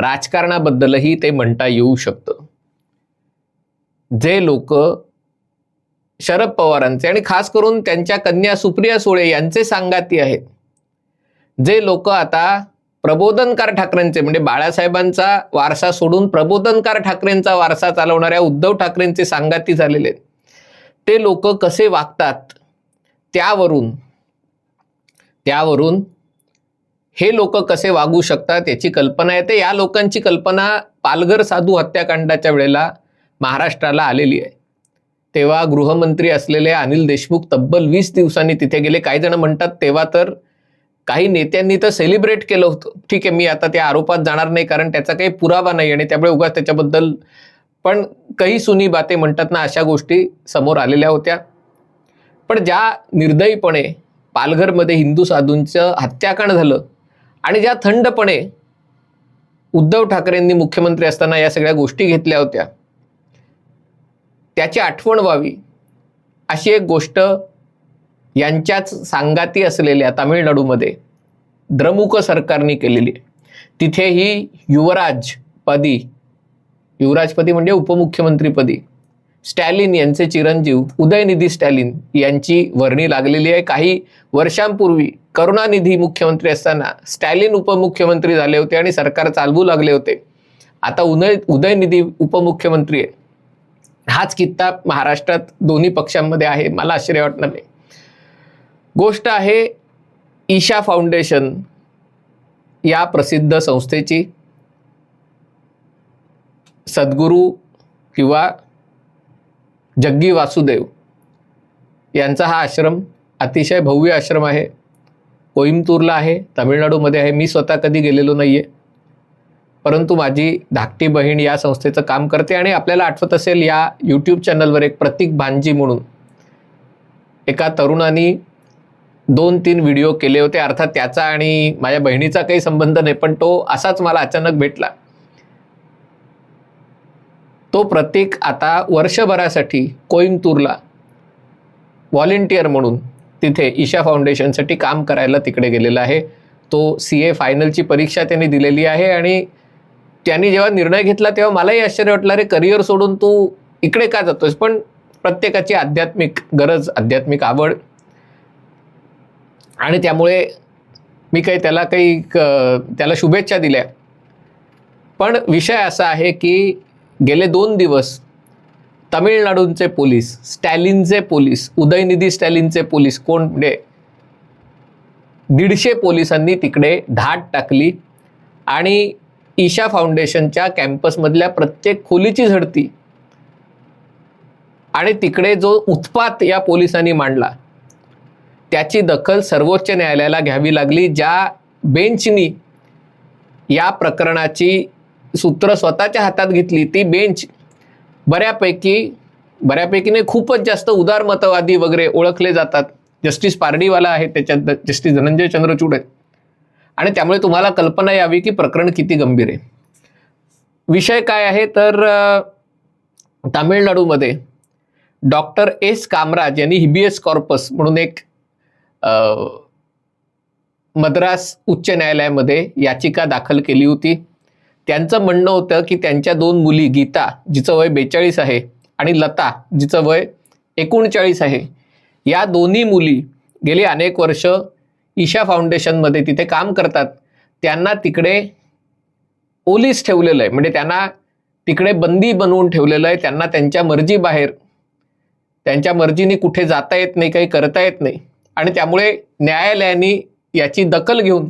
राजकारणाबद्दलही ते म्हणता येऊ शकतं. जे लोक शरद पवारांचे आणि खास करून त्यांच्या कन्या सुप्रिया सुळे यांचे सांगाती आहेत. जे लोक आता प्रबोधनकार ठाकरेंचे म्हणजे बाळासाहेबांचा वारसा सोडून प्रबोधनकार ठाकरेंचा वारसा चालवणाऱ्या उद्धव ठाकरेंचे सांगाती झालेले आहेत. ते लोक कसे वागतात? त्यावरून त्यावरून हे लोक कसे वागू शकतात याची कल्पना येते. या लोकांची कल्पना पालघर साधू हत्याकांडाच्या वेळेला महाराष्ट्राला आलेली आहे. तेव्हा गृहमंत्री असलेले अनिल देशमुख तब्बल वीस दिवसांनी तिथे गेले. काही जण म्हणतात तेव्हा तर काही नेत्यांनी तर सेलिब्रेट केलं होतं. ठीक आहे मी आता त्या आरोपात जाणार नाही कारण त्याचा काही पुरावा नाही आणि त्यामुळे उगाच त्याच्याबद्दल पण काही सुनी बाते म्हणतात ना अशा गोष्टी समोर आलेल्या होत्या. पण ज्या निर्दयीपणे पालघरमध्ये हिंदू साधूंचं हत्याकांड झालं आणि ज्या थंडपणे उद्धव ठाकरेंनी मुख्यमंत्री असताना या सगळ्या गोष्टी घेतल्या होत्या त्याची आठवण व्हावी. अशी एक गोष्ट यांच्याच सांगाती असलेल्या तामिळनाडूमध्ये द्रमुक सरकारने केलेली आहे. तिथेही युवराजपदी युवराजपदी म्हणजे उपमुख्यमंत्रीपदी स्टॅलिन यांचे चिरंजीव उदयनिधी स्टॅलिन यांची वर्णी लागलेली आहे. काही वर्षांपूर्वी करुणानिधी मुख्यमंत्री असताना स्टॅलिन उपमुख्यमंत्री झाले होते आणि सरकार चालवू लागले होते. आता उदय उदयनिधी उपमुख्यमंत्री आहे हाच कित्ता महाराष्ट्रात दोन्ही पक्षांमध्ये आहे मला आश्चर्य वाटणार नाही. गोष्ट आहे ईशा फाउंडेशन या प्रसिद्ध संस्थेची. सद्गुरू किंवा जग्गी वासुदेव यांचा हा आश्रम अतिशय भव्य आश्रम आहे. कोईमतूरला आहे तामिळनाडूमध्ये आहे. मी स्वतः कधी गेलेलो नाही आहे परंतु माझी धाकटी बहीण या संस्थेचं काम करते आणि आपल्याला आठवत असेल या यूट्यूब चॅनलवर एक प्रतीक भांजी म्हणून. एका तरुणानी दोन तीन व्हिडिओ केले होते. अर्थात त्याचा आणि माझ्या बहिणीचा काही संबंध नाही पण तो असाच मला अचानक भेटला. तो प्रत्येक आता वर्षभरासाठी कोईमतूरला व्हॉलेंटियर म्हणून तिथे ईशा फाउंडेशनसाठी काम करायला तिकडे गेलेला आहे. तो सी ए फायनलची परीक्षा त्यांनी दिलेली आहे आणि त्यांनी जेव्हा निर्णय घेतला तेव्हा मलाही आश्चर्य वाटलं रे करिअर सोडून तू इकडे का जातोस पण प्रत्येकाची आध्यात्मिक गरज आध्यात्मिक आवड. आणि त्यामुळे मी काही त्याला काही क- त्याला शुभेच्छा दिल्या. पण विषय असा आहे की गेले दोन दिवस तमिळनाडूंचे पोलीस स्टॅलिनचे पोलीस उदयनिधी स्टॅलिनचे पोलीस कोण? म्हणजे दीडशे पोलिसांनी तिकडे धाड टाकली आणि ईशा फाउंडेशनच्या कॅम्पसमधल्या प्रत्येक खोलीची झडती आणि तिकडे जो उत्पात या पोलिसांनी मांडला त्याची दखल सर्वोच्च न्यायालयाला घ्यावी लागली ज्या बेंचनी या प्रकरणाची सूत्र स्वतःच्या हातात घेतली ती बेंच बऱ्यापैकी बऱ्यापैकी नाही खूपच जास्त उदारमतवादी वगैरे ओळखले जातात. जस्टिस पारडीवाला आहे त्याच्यात जस्टिस धनंजय चंद्रचूड आहेत. आणि त्यामुळे तुम्हाला कल्पना यावी की प्रकरण किती गंभीर आहे. विषय काय आहे तर तामिळनाडूमध्ये डॉक्टर एस कामराज यांनी हिबीएस कॉर्पस म्हणून एक मद्रास उच्च न्यायालयामध्ये याचिका दाखल केली होती. त्यांचं म्हणणं होतं की त्यांच्या दोन मुली गीता जिचं वय बेचाळीस आहे आणि लता जिचं वय एकोणचाळीस आहे. या दोन्ही मुली गेली अनेक वर्ष ईशा फाउंडेशनमध्ये तिथे काम करतात. त्यांना तिकडे पोलीस ठेवलेलं आहे. म्हणजे त्यांना तिकडे बंदी बनवून ठेवलेलं आहे. त्यांना त्यांच्या मर्जीबाहेर त्यांच्या मर्जीने कुठे जाता येत नाही काही करता येत नाही. आणि त्यामुळे न्यायालयाने याची दखल घेऊन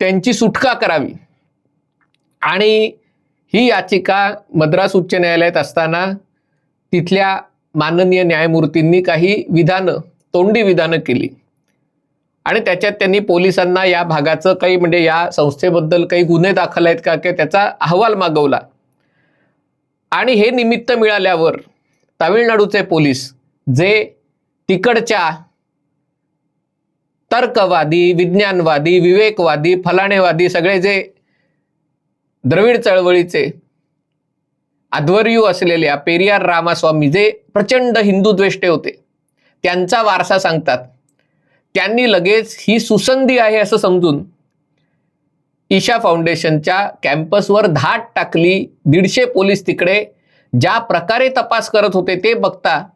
त्यांची सुटका करावी. आणि ही याचिका मद्रास उच्च न्यायालयात असताना तिथल्या माननीय न्यायमूर्तींनी काही विधानं तोंडी विधानं केली. आणि त्याच्यात त्यांनी पोलिसांना या भागाचं काही म्हणजे या संस्थेबद्दल काही गुन्हे दाखल आहेत का किंवा त्याचा अहवाल मागवला. आणि हे निमित्त मिळाल्यावर तामिळनाडूचे पोलीस जे तिकडच्या तर्कवादी विज्ञानवादी विवेकवादी फलाणेवादी सगळे जे द्रविड चळवळीचे अध्वर्यू असलेल्या पेरियार रामास्वामी जे प्रचंड हिंदुद्वेष्टे होते त्यांचा वारसा सांगतात त्यांनी लगेच ही सुसंधी आहे असं समजून ईशा फाउंडेशनच्या कॅम्पसवर धाट टाकली. दीडशे पोलीस तिकडे ज्या प्रकारे तपास करत होते ते बघता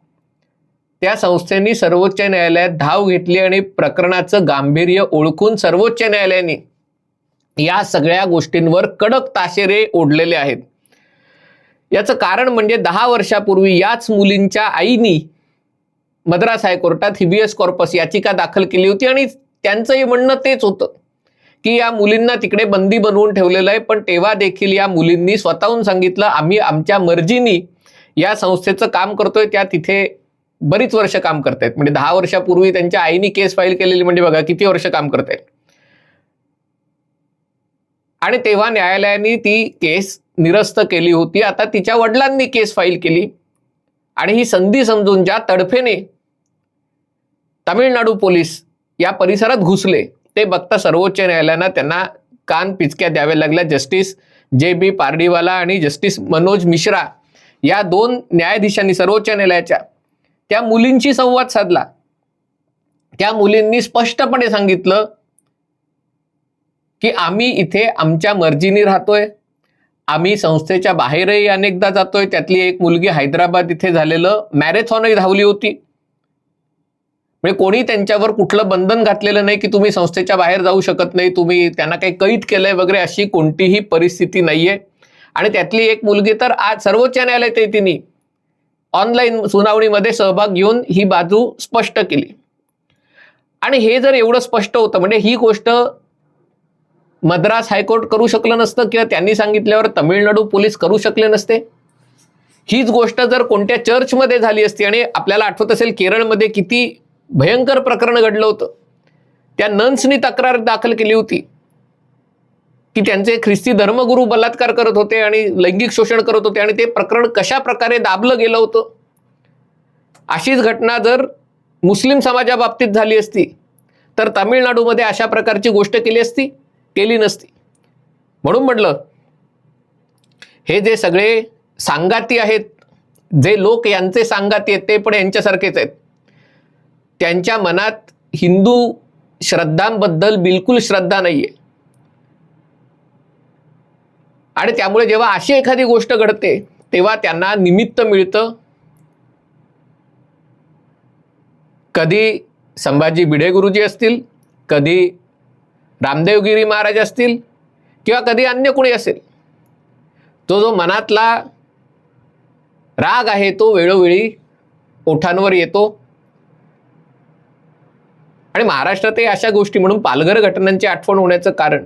त्या संस्थेनी सर्वोच्च न्यायालयात धाव घेतली आणि प्रकरणाचं गांभीर्य ओळखून सर्वोच्च न्यायालयाने या सगळ्या गोष्टींवर कडक ताशेरे ओढलेले आहेत. याचं कारण म्हणजे दहा वर्षापूर्वी याच मुलींच्या आईनी मद्रास हायकोर्टात हिबियस कॉर्पस याचिका दाखल केली होती आणि त्यांचंही म्हणणं तेच होतं की या मुलींना तिकडे बंदी बनवून ठेवलेलं आहे पण तेव्हा देखील या मुलींनी स्वतःहून सांगितलं आम्ही आमच्या मर्जीनी या संस्थेचं काम करतोय त्या तिथे बरीच वर्ष काम करतायत. म्हणजे दहा वर्षापूर्वी त्यांच्या आईनी केस फाईल केलेली म्हणजे बघा किती वर्ष काम करतायत. आणि तेव्हा न्यायालयाने ती केस निरस्त केली होती. आता तिच्या वडिलांनी केस फाईल केली. आणि ही संधी समजून ज्या तडफेने तामिळनाडू पोलीस या परिसरात घुसले ते बघता सर्वोच्च न्यायालयानं त्यांना कान पिचक्या द्याव्या लागल्या. जस्टिस जे बी पारडीवाला आणि जस्टिस मनोज मिश्रा या दोन न्यायाधीशांनी सर्वोच्च न्यायालयाच्या त्या मुलींशी संवाद साधला. त्या मुलींनी स्पष्टपणे सांगितलं की आम्ही इथे आमच्या मर्जीने राहतोय. आम्ही संस्थेच्या बाहेरही अनेकदा जातोय. त्यातली एक मुलगी हैदराबाद इथे झालेलं मॅरेथॉनही धावली होती. म्हणजे कोणी त्यांच्यावर कुठलं बंधन घातलेलं नाही की तुम्ही संस्थेच्या बाहेर जाऊ शकत नाही तुम्ही त्यांना काही कैद केलंय वगैरे अशी कोणतीही परिस्थिती नाहीये. आणि त्यातली एक मुलगी तर आज सर्वोच्च न्यायालयात आहे तिने. ऑनलाईन सुनावणीमध्ये सहभाग घेऊन ही बाजू स्पष्ट केली. आणि हे जर एवढं स्पष्ट होतं म्हणजे ही गोष्ट मद्रास हायकोर्ट करू शकलं नसतं किंवा त्यांनी सांगितल्यावर तमिळनाडू पोलीस करू शकले नसते? हीच गोष्ट जर कोणत्या चर्चमध्ये झाली असती आणि आपल्याला आठवत असेल केरळमध्ये किती भयंकर प्रकरण घडलं होतं. त्या नन्सनी तक्रार दाखल केली होती. की त्यांचे ख्रिस्ती धर्मगुरू बलात्कार करत होते आणि लैंगिक शोषण करत होते आणि ते प्रकरण कशा प्रकारे दाबलं गेलं होतं? अशीच घटना जर मुस्लिम समाजाबाबतीत झाली असती तर तामिळनाडूमध्ये अशा प्रकारची गोष्ट केली असती? केली नसती. म्हणून म्हटलं हे जे सगळे सांगाती आहेत जे लोक यांचे सांगाती आहेत ते पण यांच्यासारखेच आहेत. त्यांच्या मनात हिंदू श्रद्धांबद्दल बिलकुल श्रद्धा नाहीये. आणि त्यामुळे जेव्हा अशी एखादी गोष्ट घडते तेव्हा त्यांना निमित्त मिळतं. कधी संभाजी भिडे गुरुजी असतील कधी रामदेवगिरी महाराज असतील किंवा कधी अन्य कोणी असेल तो जो मनातला राग आहे तो वेळोवेळी ओठांवर येतो. आणि महाराष्ट्रातही अशा गोष्टी म्हणून पालघर घटनांची आठवण होण्याचं कारण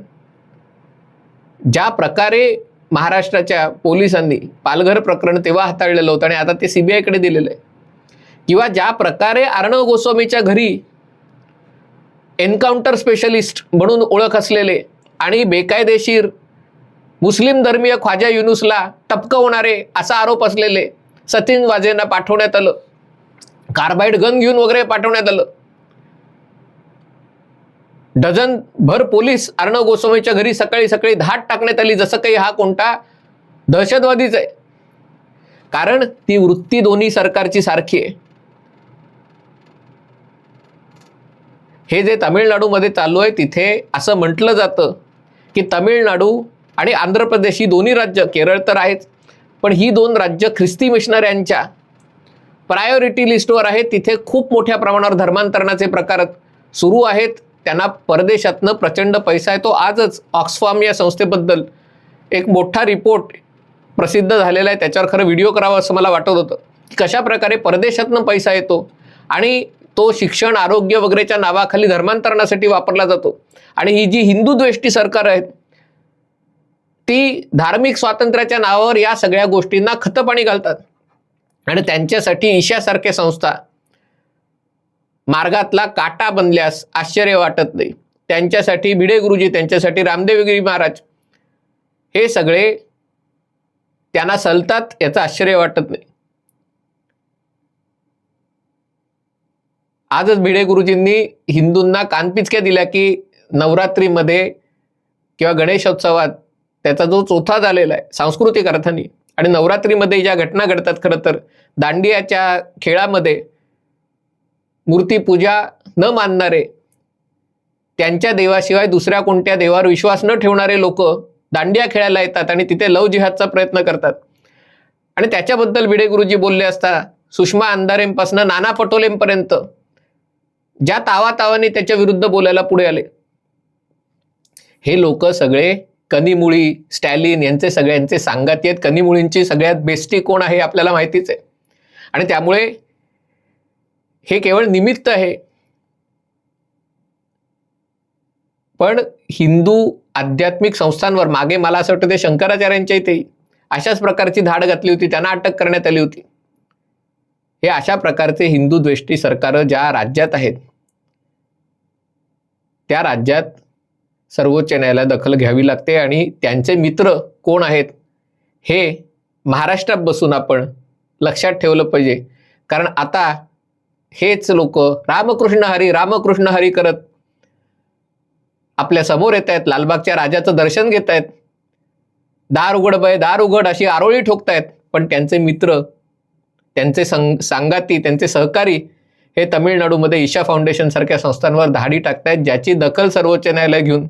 ज्या प्रकारे महाराष्ट्राच्या पोलिसांनी पालघर प्रकरण तेव्हा हाताळलेलं होतं आणि आता ते सीबीआयकडे दिलेलं आहे किंवा ज्या प्रकारे अर्णव गोस्वामीच्या घरी एन्काउंटर स्पेशलिस्ट म्हणून ओळख असलेले आणि बेकायदेशीर मुस्लिम धर्मीय ख्वाजा युनुसला टपकवणारे असा आरोप असलेले सचिन वाजेंना पाठवण्यात आलं. कार्बाईड गन घेऊन वगैरे पाठवण्यात आलं. डझन भर पोलीस अर्णव गोस्वामीच्या घरी सकाळी सकाळी धाट टाकण्यात आली जसं काही हा कोणता दहशतवादीच आहे. कारण ती वृत्ती दोन्ही सरकारची सारखी आहे. हे जे तामिळनाडूमध्ये चालू आहे तिथे असं म्हटलं जातं की तामिळनाडू आणि आंध्र प्रदेश ही दोन्ही राज्य केरळ तर आहेच पण ही दोन राज्य ख्रिस्ती मिशनऱ्यांच्या प्रायोरिटी लिस्टवर आहेत. तिथे खूप मोठ्या प्रमाणावर धर्मांतरणाचे प्रकार सुरू आहेत. त्यांना परदेशातनं प्रचंड पैसा येतो आजच ऑक्सफॉर्म या संस्थेबद्दल एक मोठा रिपोर्ट प्रसिद्ध झालेला आहे. त्याच्यावर खरं व्हिडिओ करावा असं मला वाटत होतं. की कशा प्रकारे परदेशातनं पैसा येतो आणि तो शिक्षण आरोग्य वगैरेच्या नावाखाली धर्मांतरणासाठी वापरला जातो. आणि ही जी हिंदू द्वेष्टी सरकार आहेत ती धार्मिक स्वातंत्र्याच्या नावावर या सगळ्या गोष्टींना खतपाणी घालतात. आणि त्यांच्यासाठी ईशासारख्या संस्था मार्गातला काटा बनल्यास आश्चर्य वाटत नाही. त्यांच्यासाठी भिडे गुरुजी त्यांच्यासाठी रामदेवगिरी महाराज हे सगळे त्यांना सलतात याचं आश्चर्य वाटत नाही. आजच भिडे गुरुजींनी हिंदूंना कानपिचक्या दिल्या की नवरात्रीमध्ये किंवा गणेशोत्सवात त्याचा जो चोथा झालेला आहे सांस्कृतिक अर्थाने आणि नवरात्रीमध्ये ज्या घटना घडतात खरं तर दांडियाच्या खेळामध्ये मूर्तीपूजा न मानणारे त्यांच्या देवाशिवाय दुसऱ्या कोणत्या देवावर विश्वास न ठेवणारे लोक दांडिया खेळायला येतात आणि तिथे लव जिहादचा प्रयत्न करतात. आणि त्याच्याबद्दल भिडे गुरुजी बोलले असता सुषमा अंधारेंपासून नाना पटोलेंपर्यंत ज्या तावातावाने त्याच्या विरुद्ध बोलायला पुढे आले. हे लोक सगळे कनिमुळी स्टॅलिन यांचे सगळ्यांचे सांगाती आहेत. कनिमुळींची सगळ्यात बेस्टी कोण आहे आपल्याला माहितीच आहे. आणि त्यामुळे हे केवळ निमित्त आहे. पण हिंदू आध्यात्मिक संस्थांवर मागे मला असं वाटतं ते शंकराचार्यांच्या इथे अशाच प्रकारची धाड घातली होती. त्यांना अटक करण्यात आली होती. हे अशा प्रकारचे हिंदू द्वेष्टी सरकार ज्या राज्यात आहेत त्या राज्यात सर्वोच्च न्यायालयात दखल घ्यावी लागते आणि त्यांचे मित्र कोण आहेत हे महाराष्ट्रात बसून आपण लक्षात ठेवलं पाहिजे. कारण आता हेच लोक रामकृष्ण हरी रामकृष्ण हरी करत आपल्यासमोर येत आहेत लालबागच्या राजाचं दर्शन घेत आहेत. दार उघड बय दार उघड अशी आरोळी ठोकतायत पण त्यांचे मित्र त्यांचे संग सांगाती त्यांचे सहकारी हे तमिळनाडूमध्ये ईशा फाउंडेशन सारख्या संस्थांवर धाडी टाकतायत ज्याची दखल सर्वोच्च न्यायालय घेऊन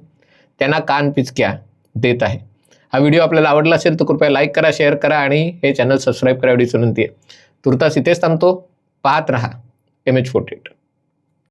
त्यांना कान पिचक्या देत आहे. हा व्हिडिओ आपल्याला आवडला असेल तर कृपया लाईक करा शेअर करा आणि हे चॅनल सबस्क्राईब करा एवढीच विनंती आहे. तुर्तास इथेच थांबतो. पाहत रहा. M H forty